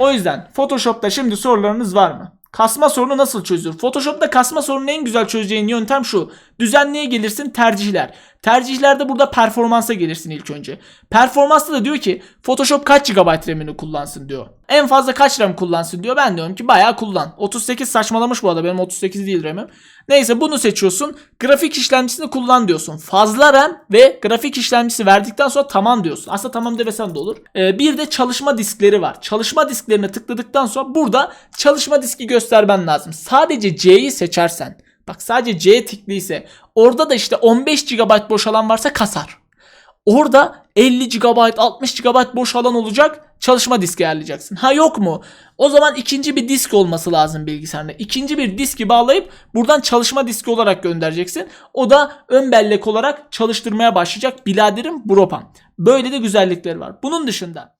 O yüzden Photoshop'ta şimdi sorularınız var mı? Kasma sorunu nasıl çözülür? Photoshop'ta kasma sorununu en güzel çözeceğin yöntem şu. Düzenliğe gelirsin tercihler. Tercihlerde burada performansa gelirsin ilk önce. Performansta da diyor ki Photoshop kaç GB RAM'ini kullansın diyor. En fazla kaç RAM kullansın diyor. Ben diyorum ki bayağı kullan. 38 saçmalamış bu arada benim 38 değil RAM'im. Neyse bunu seçiyorsun. Grafik işlemcisini kullan diyorsun. Fazla RAM ve grafik işlemcisi verdikten sonra tamam diyorsun. Aslında tamam demesen de olur. Ee, bir de çalışma diskleri var. Çalışma disklerine tıkladıktan sonra burada çalışma diski göstermen lazım. Sadece C'yi seçersen. Bak sadece C tıklıysa orada da işte 15 GB boş alan varsa kasar. Orada 50 GB, 60 GB boş alan olacak. Çalışma diski ayarlayacaksın. Ha yok mu? O zaman ikinci bir disk olması lazım bilgisayarda. İkinci bir diski bağlayıp buradan çalışma diski olarak göndereceksin. O da ön bellek olarak çalıştırmaya başlayacak. Biladerim Bropan. Böyle de güzellikleri var. Bunun dışında